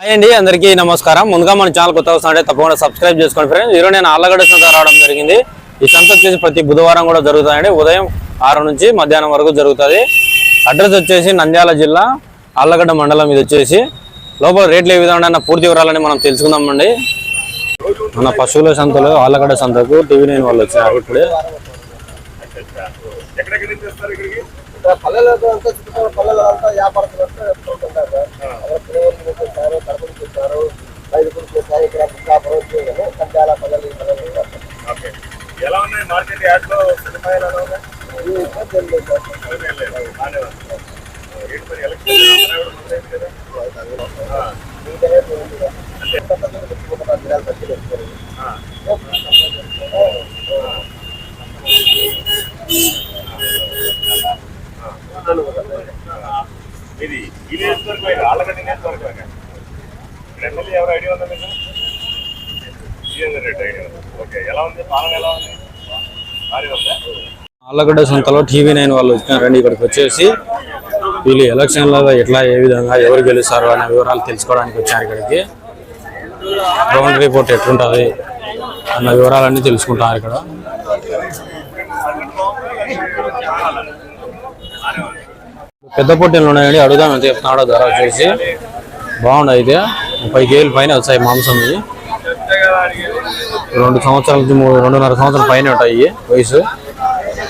Hi అండి అందరికీ నమస్కారం. ముందుగా మన ఛానల్ కొత్త వస్తుంటే తప్పకుండా సబ్స్క్రైబ్ చేసుకోండి ఫ్రెండ్స్. ఈరోజు నేను ఆళ్ళగడ్డ సంత రావడం జరిగింది. ఈ సంత వచ్చేసి ప్రతి బుధవారం కూడా జరుగుతుందండి. ఉదయం ఆరు నుంచి మధ్యాహ్నం వరకు జరుగుతుంది. అడ్రస్ వచ్చేసి నంద్యాల జిల్లా ఆళ్ళగడ్డ మండలం ఇది వచ్చేసి. లోపల రేట్లు ఏ విధంగా ఉన్న పూర్తి వివరాలని మనం తెలుసుకుందామండి. మన పశువుల సంతలో ఆళ్ళగడ్డ సంతకు టీవీ నైన్ వాళ్ళు వచ్చినారు ఇప్పుడే. ఇక్కడ పల్లెల్లో అంతా చుట్టుపక్కల పల్లెల్లో అంతా వ్యాపారస్తులు అంతా వెళ్తుంటారు సార్. అక్కడ చేస్తారు, కడపలు చేస్తారు, రైతులు చేస్తారు, ఇక్కడ బుక్కాపురం చేయగలరు. కంచాల పల్లెలు పల్లెలు ఓకే. ఎలా ఉన్నాయి మార్కెట్ యాడ్లో సదుపాయాలు ఎలా ఉన్నాయి ఇది ఈ నియోజకవర్గం ఆళ్ళగడ్డ నియోజకవర్గం ఇక్కడ ఎమ్మెల్యే ఎవరు ఐడియా ఉందా మీకు? రెడ్డి ఐడియా ఓకే ఎలా ఉంది? పాలన ఎలా ఉంది? భారీ ఉందా? ఆళ్ళగడ్డ సంతలో టీవీ నైన్ వాళ్ళు వచ్చినారండి ఇక్కడికి వచ్చేసి. వీళ్ళు ఎలక్షన్లలో ఎట్లా ఏ విధంగా ఎవరు గెలుస్తారు అనే వివరాలు తెలుసుకోవడానికి వచ్చారు ఇక్కడికి. గ్రౌండ్ రిపోర్ట్ ఎట్లుంటుంది అన్న వివరాలన్నీ తెలుసుకుంటారు ఇక్కడ. పెద్ద పొట్టెలు ఉన్నాయండి. అడుగుదాం ఎంత చెప్తున్నాడో ధర వచ్చేసి. బాగుంది అయితే. ముప్పై కేజీల పైన వచ్చాయి మాంసం ఇది రెండు సంవత్సరాల నుంచి మూడు రెండున్నర సంవత్సరాల పైన ఉంటాయి వయసు.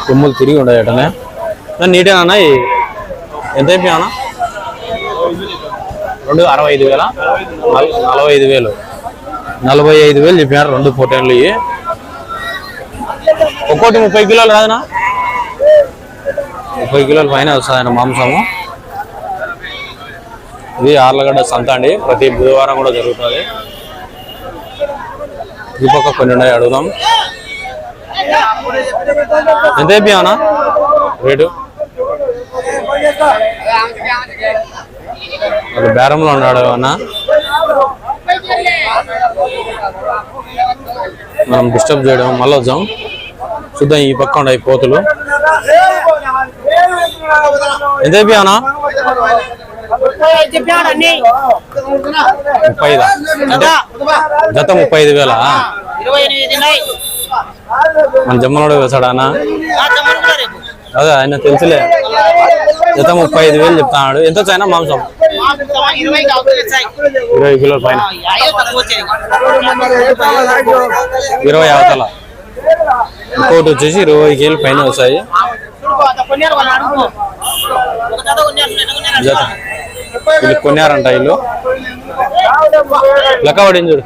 కొమ్ములు తిరిగి ఉన్నాయి అటనే. నీటేనా ఎంత అయిపోయానా రెండు అరవై ఐదు వేల? నల్- నలభై ఐదు వేలు. నలభై ఐదు వేలు చెప్పినారు రెండు పొటేన్లు ఇవి. ఒక్కోటి ముప్పై కిలోలు రాదనా ముప్పై కిలోల పైన వస్తుందండి మాంసము. ఇది ఆర్లగడ్డ సంత అండి. ప్రతి బుధవారం కూడా జరుగుతుంది. ఈ పక్క కొన్ని ఉన్నాయి అడుగుదాం. ఎంత అయిపోయానా రేటు? ఒక బేరంలో ఉన్నాడు అన్న. మనం డిస్టర్బ్ చేయడం మళ్ళీ వద్దాం చూద్దాం ఈ పక్క ఉన్నాయి పోతులు. ఎంత అయిపోయానా ముప్పై ఐదా అంటే జత ముప్పై ఐదు వేలా మన జమ్మలోడు వేసాడా అన్న? ఆ తమ్ముడు కూడా రేపు. అదే ఆయన తెలుసులే. జత ముప్పై ఐదు వేలు చెప్తాడు ఎంత వచ్చాయినా మాంసం? ఇరవై కిలోల పైన. ఇరవై అవతల ఇంకోటి వచ్చేసి ఇరవై కేజీల పైన వస్తాయి వాళ్ళు కొన్నారు కొన్నారు కొన్నారంట వీళ్ళు లెక్క పడింది చూడు.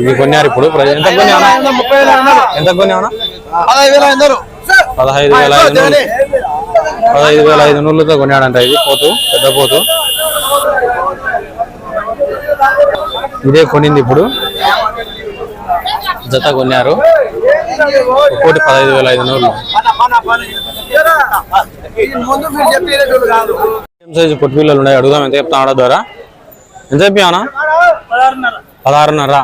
ఇవి కొన్నారు ఇప్పుడు. ఎంత కొన్నావునా పదహైదు వేల ఐదు పదహైదు వేల ఐదు నూరులతో కొన్నాడంట ఇది. పోతు పెద్ద పోతు. ఇదే కొనింది ఇప్పుడు. జత కొన్నారు ఒకటి పదహైదు వేల ఐదు వందలు. ముందు సైజు పిల్లలు ఉన్నాయి? అడుగుదాం ఎంత చెప్తాడా ద్వారా? ఎంత చెప్పానా పదహారున్నర.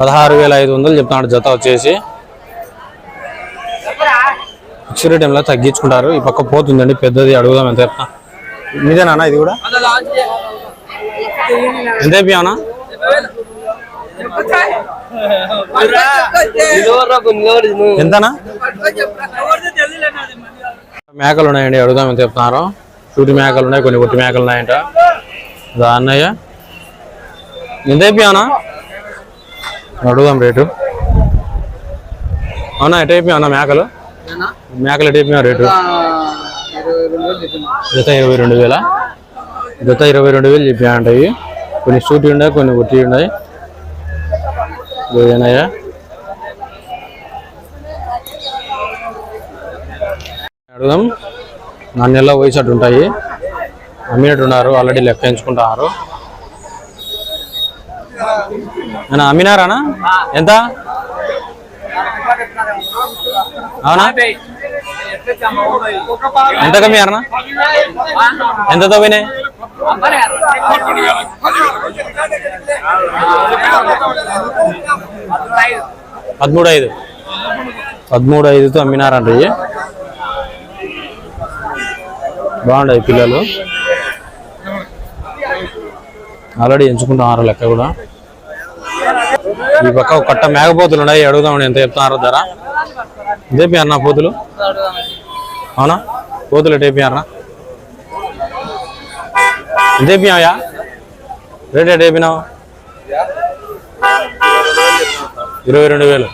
పదహారు వేల ఐదు వందలు చెప్తున్నాడు జత వచ్చేసి. ఫిక్స్డ్ టైంలో తగ్గించుకుంటారు. ఈ పక్క పోతుందండి పెద్దది. అడుగుదాం ఎంత చెప్తా. మీదేనా ఇది కూడా? ఎంత చెప్పానా ఎంతనా? మేకలు ఉన్నాయండి అడుగుదాం చెప్తున్నారు. సూటి మేకలు ఉన్నాయి కొన్ని ఒట్టి మేకలు ఉన్నాయంట. దాన్నయ్య ఎంత అయిపోయానా అడుగుదాం రేటు. అవునా ఎట్ అయిపోయావునా మేకలు? మేకలు ఎట్ అయిపోయావు రేటు? జత ఇరవై రెండు వేల? జత ఇరవై రెండు వేలు చెప్పాయంట ఇవి. కొన్ని సూటి ఉన్నాయి కొన్ని ఒట్టి ఉన్నాయి. ఏనయ్యా అడుగుదాం. నెల వయసు అటు ఉంటాయి. అమ్మినట్టు ఉన్నారు ఆల్రెడీ లెక్క ఎంచుకుంటున్నారు. అన్న అమ్మినారానా? ఎంత? అవునా? ఎంత కమ్మియారనా ఎంతతో పోయినాయి పదమూడు ఐదు పదమూడు ఐదుతో అమ్మినారంట ఇవి పిల్లలు. ఆల్రెడీ ఎంచుకుంటున్నారు లెక్క కూడా. ఈ పక్క ఒక కట్ట మేకపోతులు ఉన్నాయి అడుగుదామండి ఎంత చెప్తున్నారు ధర? ఇదేపి అన్న పోతులు? అవునా? పోతులు ఎటేపి అన్న ఇదేపి అయ్యా? రేట్ ఎటేపినావు ఇరవై రెండు వేలు.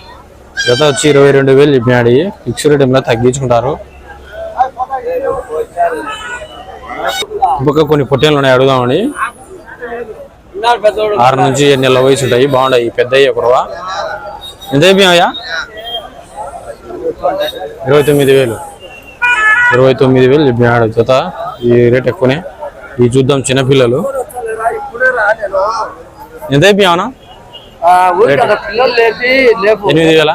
జత వచ్చి ఇరవై రెండు వేలు చెప్పినాడు. ఫిక్స్డ్ ఫిక్స్ రేట్ ఏమైనా తగ్గించుకుంటారు? ఇంకొక కొన్ని పొట్టేళ్ళు ఉన్నాయి అడుగుదామని. ఆరు నుంచి ఎన్ని నెలల వయసు ఉంటాయి బాగుంటాయి పెద్ద కురవ? ఎంత అయిపోయాయా ఇరవై తొమ్మిది వేలు. ఇరవై తొమ్మిది వేలు చెప్పినాడు జత. ఈ రేట్ ఎక్కువనే. ఈ చూద్దాం చిన్నపిల్లలు. ఎంత అయిపోయావనా ఎనిమిది వేల?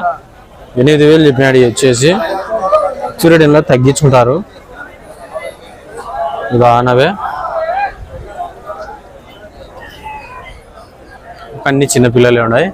ఎనిమిది వేలు చెప్పినాడు వచ్చేసి. సూర్యుడిలో తగ్గించుకుంటారు. ఆనవే అన్ని చిన్న పిల్లలే ఉన్నాయి.